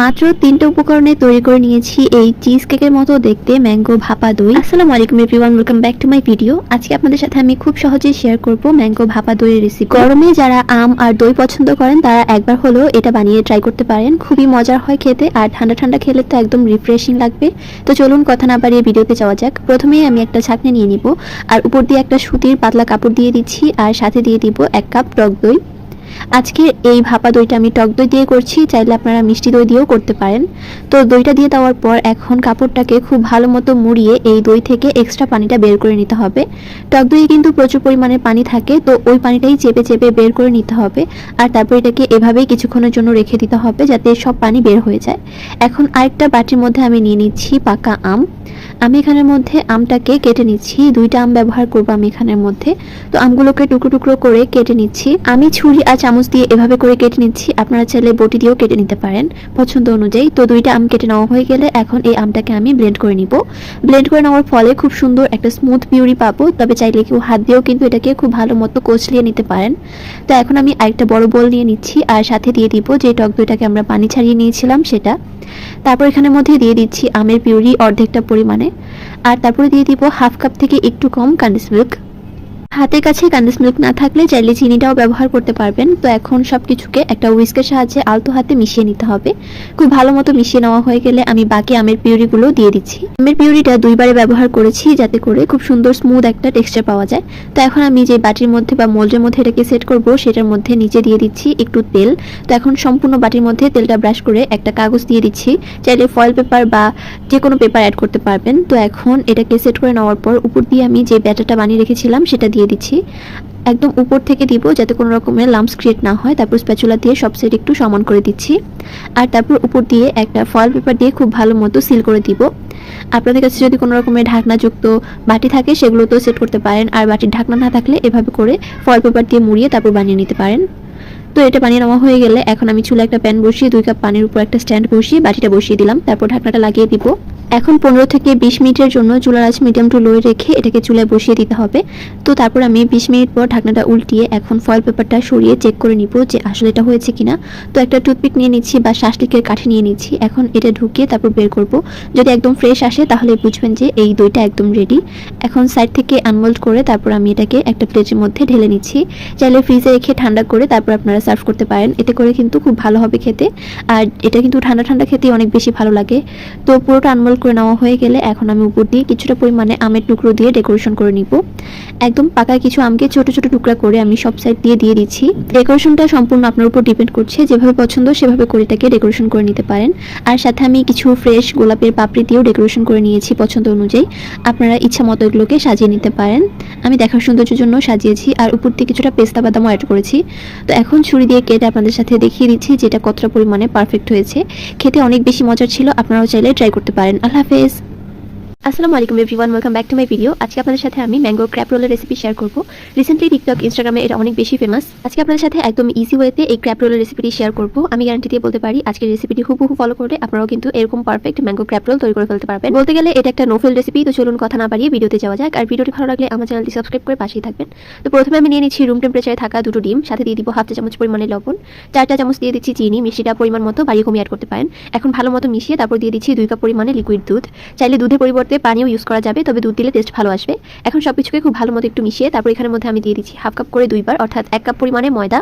মাত্র তিনটে উপকরণে তৈরি করে নিয়েছি এই চিজ কেকের মতো দেখতে ম্যাঙ্গো ভাপা দই। আসসালামু আলাইকুম everyone welcome back to my video আজকে আপনাদের সাথে আমি খুব সহজেই শেয়ার করব ম্যাঙ্গো ভাপা দইয়ের রেসিপি গরমে যারা আম আর দই পছন্দ করেন, তারা একবার হলেও এটা বানিয়ে ট্রাই করতে পারেন। খুবই মজার হয় খেতে আর ঠান্ডা ঠান্ডা খেলে তো একদম রিফ্রেশিং লাগবে। তো চলুন কথা না বাড়িয়ে ভিডিওতে যাওয়া যাক। প্রথমেই আমি একটা ছাকনি নিয়ে নিব। আর উপর দিয়ে একটা সুতির পাতলা কাপড় দিয়ে দিচ্ছি আর সাথে দিয়ে দিব এক কাপ টক দই। আজকে এই ভাপা দইটা আমি টক দই দিয়ে করছি, চাইলে আপনারা মিষ্টি দই দিয়েও করতে পারেন। তো দইটা দিয়ে দেওয়ার পর এখন কাপড়টাকে খুব ভালো মতো মুড়িয়ে এই দই থেকে এক্সট্রা পানিটা বের করে নিতে হবে। টক দইয়ে কিন্তু প্রচুর পরিমাণে পানি থাকে, তো ওই পানিটাই চেপে চেপে বের করে নিতে হবে আর তারপর এটাকে এভাবেই কিছুক্ষণের জন্য রেখে দিতে হবে যাতে সব পানি বের হয়ে যায়। এখন আরেকটা বাটির মধ্যে আমি নিয়ে নিচ্ছি পাকা আম। আমি এখানের মধ্যে আমটাকে কেটে নিচ্ছি। দুইটা আম ব্যবহার করব আমি এখানের মধ্যে। তো আমগুলোকে টুকরো টুকরো করে কেটে নিচ্ছি। আমি ছুরি আর চামচ দিয়ে এভাবে করে কেটে নিচ্ছি। আপনারা চাইলে বটি দিয়েও কেটে নিতে পারেন পছন্দ অনুযায়ী। তো দুইটা আম কেটে নেওয়া হয়ে গেলে এখন এই আমটাকে আমি ব্লেন্ড করে নিব। ব্লেন্ড করে নেওয়ার ফলে খুব সুন্দর একটা স্মুথ পিউরি পাবো। তবে চাইলে কেউ হাত দিয়েও কিন্তু এটাকে খুব ভালো মতো কচলিয়ে নিতে পারেন। তো এখন আমি আরেকটা বড় বোল নিয়ে নিচ্ছি আর সাথে দিয়ে দিব যে টক দইটাকে আমরা পানি ছাড়িয়ে নিয়েছিলাম সেটা। তারপর এখানের মধ্যে দিয়ে দিচ্ছি আমের পিউরি অর্ধেকটা পরিমাণে। আর তারপরে দিয়ে দিব হাফ কাপ থেকে একটু কম কান্ডিস মিল্ক। হাতের কাছে কান্ডিস মিল্ক না থাকলে চাইলে চিনিটাও ব্যবহার করতে পারবেন। তো এখন সব কিছুকে একটা উইস্কের সাহায্যে আলতো হাতে মিশিয়ে নিতে হবে। খুব ভালো মতো মিশিয়ে নেওয়া হয়ে গেলে আমি বাকি আমের পিউরিগুলো দিয়ে দিচ্ছি। আমের পিউরিটা দুইবারে ব্যবহার করেছি যাতে করে খুব সুন্দর স্মুথ একটা টেক্সচার পাওয়া যায়। তো এখন আমি যে বাটির মধ্যে বা মোল্ডের মধ্যে এটাকে সেট করব, সেটার মধ্যে নিচে দিয়ে দিচ্ছি একটু তেল। তো এখন সম্পূর্ণ বাটির মধ্যে তেলটা ব্রাশ করে একটা কাগজ দিয়ে দিচ্ছি। চাইলে ফয়েল পেপার বা যে কোনো পেপার অ্যাড করতে পারবেন। তো এখন এটাকে সেট করে নেওয়ার পর উপর দিয়ে আমি যে ব্যাটারটা বানিয়ে রেখেছিলাম, সেটা দিয়ে দিচ্ছি। একদম উপর থেকে দিব যাতে কোনো রকমের লাম্পস ক্রিয়েট না হয়। তারপর স্প্যাচুলা দিয়ে সব সাইড একটু সমান করে দিচ্ছি। আর তারপর উপর দিয়ে একটা ফয়েল পেপার দিয়ে খুব ভালো মতো সিল করে দিব। আপনাদের কাছে যদি কোনো রকমের ঢাকনাযুক্ত বাটি থাকে সেগুলো তো সেট করতে পারেন। আর বাটির ঢাকনা না থাকলে এভাবে করে ফয়েল পেপার দিয়ে মুড়িয়ে তারপর বানিয়ে নিতে পারেন। তো এটা বানিয়ে নেওয়া হয়ে গেলে এখন আমি চুলে একটা প্যান বসিয়ে, দুই কাপ পানির উপর একটা স্ট্যান্ড বসিয়ে বাটিটা বসিয়ে দিলাম। তারপর ঢাকনাটা লাগিয়ে দিব। এখন পনেরো থেকে বিশ মিনিটের জন্য চুলার আঁচ মিডিয়াম টু লোয়ে রেখে এটাকে চুলায় বসিয়ে দিতে হবে। তো তারপর আমি বিশ মিনিট পর ঢাকনাটা উল্টিয়ে এখন ফয়েল পেপারটা সরিয়ে চেক করে নিব যে আসলে এটা হয়েছে কিনা। তো একটা টুথপিক নিয়ে নিচ্ছি বা শাসলিকের কাঠি নিয়ে নিচ্ছি। এখন এটা ঢুকিয়ে তারপর বের করব। যদি একদম ফ্রেশ আসে তাহলে বুঝবেন যে এই দইটা একদম রেডি এখন সাইড থেকে আনমোল্ড করে তারপর আমি এটাকে একটা প্লেটের মধ্যে ঢেলে নিচ্ছি। চাইলে ফ্রিজে রেখে ঠান্ডা করে তারপর আপনারা সার্ভ করতে পারেন। এতে করে কিন্তু খুব ভালো হবে খেতে। আর এটা কিন্তু ঠান্ডা ঠান্ডা খেতে অনেক বেশি ভালো লাগে। তো পুরোটা আনমোল্ড করে নেওয়া হয়ে গেলে এখন আমি উপর দিয়ে কিছুটা পরিমাণে আমের টুকরো দিয়ে ডেকোরেশন করে নিব। একদম পাকা কিছু আমকে ছোট ছোট টুকরা করে আমি সব সাইড দিয়ে দিয়ে দিচ্ছি। ডেকোরেশনটা সম্পূর্ণ আপনার উপর ডিপেন্ড করছে, যেভাবে পছন্দ সেভাবে করে এটাকে ডেকোরেশন করে নিতে পারেন। আর সাথে আমি কিছু ফ্রেশ গোলাপের পাপড়ি দিয়েও ডেকোরেশন করে নিয়েছি পছন্দ অনুযায়ী। আপনারা ইচ্ছা মতো এগুলোকে সাজিয়ে নিতে পারেন। আমি দেখার সৌন্দর্যের জন্য সাজিয়েছি আর উপর দিয়ে কিছুটা পেস্তা বাদামও অ্যাড করেছি। তো এখন ছুরি দিয়ে কেটে আপনাদের সাথে দেখিয়ে দিচ্ছি যেটা কতটা পরিমাণে পারফেক্ট হয়েছে। খেতে অনেক বেশি মজার ছিল, আপনারাও চাইলে ট্রাই করতে পারেন। আল্লাহ হাফেজ আসসালামু আলাইকুম everyone welcome back to my video আজকে আপনাদের সাথে আমি ম্যাঙ্গো ক্র্যাপ রোলের রেসিপি শেয়ার করব। রিসেন্টলি টিকটক ইনস্টাগ্রামে এটা অনেক বেশি ফেমাস আজকে আপনাদের সাথে একদম ইজি ওয়েতে এই ক্র্যাপ রোলের রেসিপিটি শেয়ার করব। আমি গ্যারান্টি দিয়ে বলতে পারি, আজকের রেসিপিটি হুবহু ফলো করলে আপনারাও কিন্তু এরকম পারফেক্ট ম্যাঙ্গো ক্র্যাপ রোল তৈরি করে ফেলতে পারবেন। বলতে গেলে এটা একটা নোফেল রেসিপি তো চলুন কথা না বাড়িয়ে ভিডিওতে যাওয়া যাক। আর ভিডিওটি ভালো লাগলে আমার চ্যানেলটি সাবস্ক্রাইব করে পাশেই থাকবেন। তো প্রথমে আমি নিয়ে নিচ্ছি রুম টেম্পারেচারে থাকা দুটো ডিম, সাথে দিয়ে দিব হাফ চা চামচ পরিমাণে লবণ চারটা চামচ দিয়ে দিচ্ছি চিনি, মিষ্টিটা পরিমাণ মতো বাড়িয়ে কমিয়ে অ্যাড করতে পারেন। এখন ভালো মতো মিশিয়ে তারপর দিয়ে দিচ্ছি দুই কাপ পরিমাণে লিকুইড দুধ। চাইলে দুধের পরিবর্তে পানিও ইউজ করা যাবে, তবে দুধ দিলে টেস্ট ভালো আসবে। এখন সবকিছুকে খুব ভালো মতো একটু মিশিয়ে তারপর এখানে মধ্যে আমি দিয়ে দিচ্ছি হাফ কাপ করে দুইবার, অর্থাৎ এক কাপ পরিমাণে ময়দা।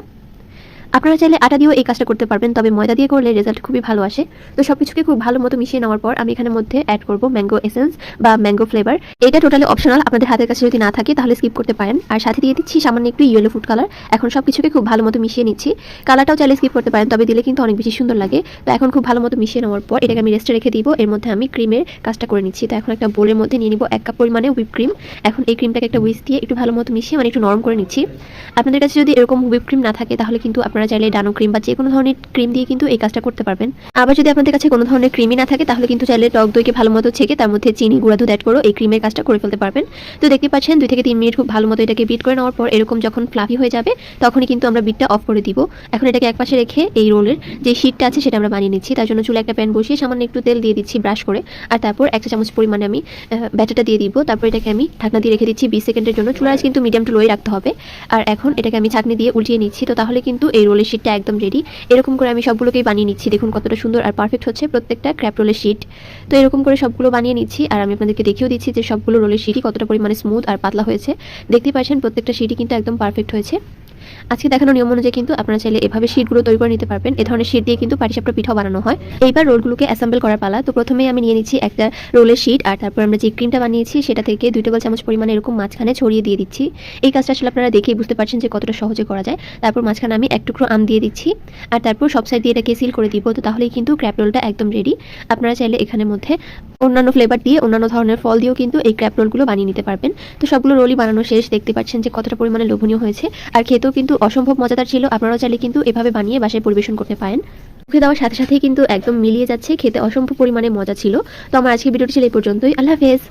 আপনারা চাইলে আটা দিয়েও এই কাজটা করতে পারবেন, তবে ময়দা দিয়ে করলে রেজাল্ট খুবই ভালো আসে। তো সব কিছুকে খুব ভালো মতো মিশিয়ে নেওয়ার পর আমি এখানের মধ্যে অ্যাড করব ম্যাঙ্গো এসেন্স বা ম্যাঙ্গো ফ্লেভার এটা টোটালি অপশনাল আপনাদের হাতের কাছে যদি না থাকে তাহলে স্কিপ করতে পারেন। আর সাথে দিয়ে দিচ্ছি সামান্য একটু ইয়েলো ফুড কালার এখন সব কিছুকে খুব ভালো মতো মিশিয়ে নিচ্ছি। কালারটাও চাইলে স্কিপ করতে পারেন, তবে দিলে কিন্তু অনেক বেশি সুন্দর লাগে। তো এখন খুব ভালো মতো মিশিয়ে নেওয়ার পর এটাকে আমি রেস্টে রেখে দিব। এর মধ্যে আমি ক্রিমের কাজটা করে নিচ্ছি। তো এখন একটা বোলের মধ্যে নিয়ে নিব এক কাপ পরিমাণে হুইপ ক্রিম এখন এই ক্রিমটাকে একটা উইস দিয়ে একটু ভালো মতো মিশিয়ে মানে একটু নরম করে নিচ্ছি। আপনাদের কাছে যদি এরকম হুইপ ক্রিম না থাকে তাহলে কিন্তু আপনারা চাইলে ডানো ক্রিম বা যে কোনো ধরনের ক্রিম দিয়ে কিন্তু এই কাজটা করতে পারবেন। আবার যদি আপনাদের কাছে কোনো ধরনের ক্রিমই না থাকে, তাহলে কিন্তু চাইলে টক দইকে ভালো মতো ছেঁকে তার মধ্যে চিনি, গুঁড়া দুধ অ্যাড করো এই ক্রিমের কাজটা করে ফেলতে পারবেন। তো দেখতে পাচ্ছেন, দুই থেকে তিন মিনিট খুব ভালো মতো এটাকে বিট করে নেওয়ার পর এরকম যখন ফ্লাফি হয়ে যাবে, তখনই কিন্তু আমরা বিটটা অফ করে দিব। এখন এটাকে একপাশে রেখে এই রোলের যে শীটটা আছে, সেটা আমরা বানিয়ে নিচ্ছি। তার জন্য চুলে একটা প্যান বসিয়ে সামান্য একটু তেল দিয়ে দিচ্ছি ব্রাশ করে। আর তারপর একটা চামচ পরিমাণে আমি ব্যাটারটা দিয়ে দিব। তারপর এটাকে আমি ঢাকনা দিয়ে রেখে দিচ্ছি বিশ সেকেন্ডের জন্য। চুলার কিন্তু মিডিয়াম টু লোয়ে রাখতে হবে। আর এখন এটাকে আমি ছাকনি দিয়ে উল্টিয়ে নিচ্ছি। তো তাহলে কিন্তু এই রোলের শিটটা একদম রেডি এরকম করে আমি সবগুলোকেই বানিয়ে নিচ্ছি। দেখুন কতটা সুন্দর আর পারফেক্ট হচ্ছে প্রত্যেকটা ক্র্যাপ রোলের শিট তো এরকম করে সবগুলো বানিয়ে নিচ্ছি আর আমি আপনাদেরকে দেখিয়েও দিচ্ছি যে সবগুলো রোলের শিটই কতটা পরিমাণে স্মুথ আর পাতলা হয়েছে। দেখতে পাচ্ছেন প্রত্যেকটা শিটই কিন্তু একদম পারফেক্ট হয়েছে। আজকে দেখানো নিয়ম অনুযায়ী কিন্তু আপনারা চাইলে এভাবে শিটগুলো তৈরি করে নিতে পারবেন। এ ধরনের শিট দিয়ে কিন্তু পাটিসাপটা পিঠাও বানানো হয়। এইবার রোলগুলোকে অ্যাসেম্বল করার পালা। তো প্রথমেই আমি নিয়ে নিচ্ছি একটা রোলের শিট আর তারপর আমরা যে ক্রিমটা বানিয়েছি সেটা থেকে দুই টেবিল চামচ পরিমাণে এরকম মাঝখানে ছড়িয়ে দিয়ে দিচ্ছি। এই কাজটা আসলে আপনারা দেখেই বুঝতে পারছেন যে কতটা সহজে করা যায়। তারপর মাঝখানে আমি এক টুকরো আম দিয়ে দিচ্ছি। আর তারপর সব সাইড দিয়ে এটাকে সিল করে দিব। তো তাহলেই কিন্তু ক্র্যাপ রোলটা একদম রেডি। আপনারা চাইলে এখানের মধ্যে অন্যান্য ফ্লেভার দিয়ে অন্যান্য ধরনের ফল দিয়েও কিন্তু এই ক্র্যাপ রোলগুলো বানিয়ে নিতে পারবেন। তো সবগুলো রোলই বানানো শেষ। দেখতে পাচ্ছেন যে কতটা পরিমাণে লোভনীয় হয়েছে। আর খেতেও কিন্তু অসম্ভব মজাদার ছিল। আপনারাও চাইলে কিন্তু এভাবে বানিয়ে বাসায় পরিবেশন করতে পারেন। মুখে দেওয়ার সাথে সাথেই কিন্তু একদম মিলিয়ে যাচ্ছে। খেতে অসম্ভব পরিমাণে মজা ছিল। তো আমার আজকে ভিডিওটি ছিল এই পর্যন্তই। আল্লাহ হাফেজ।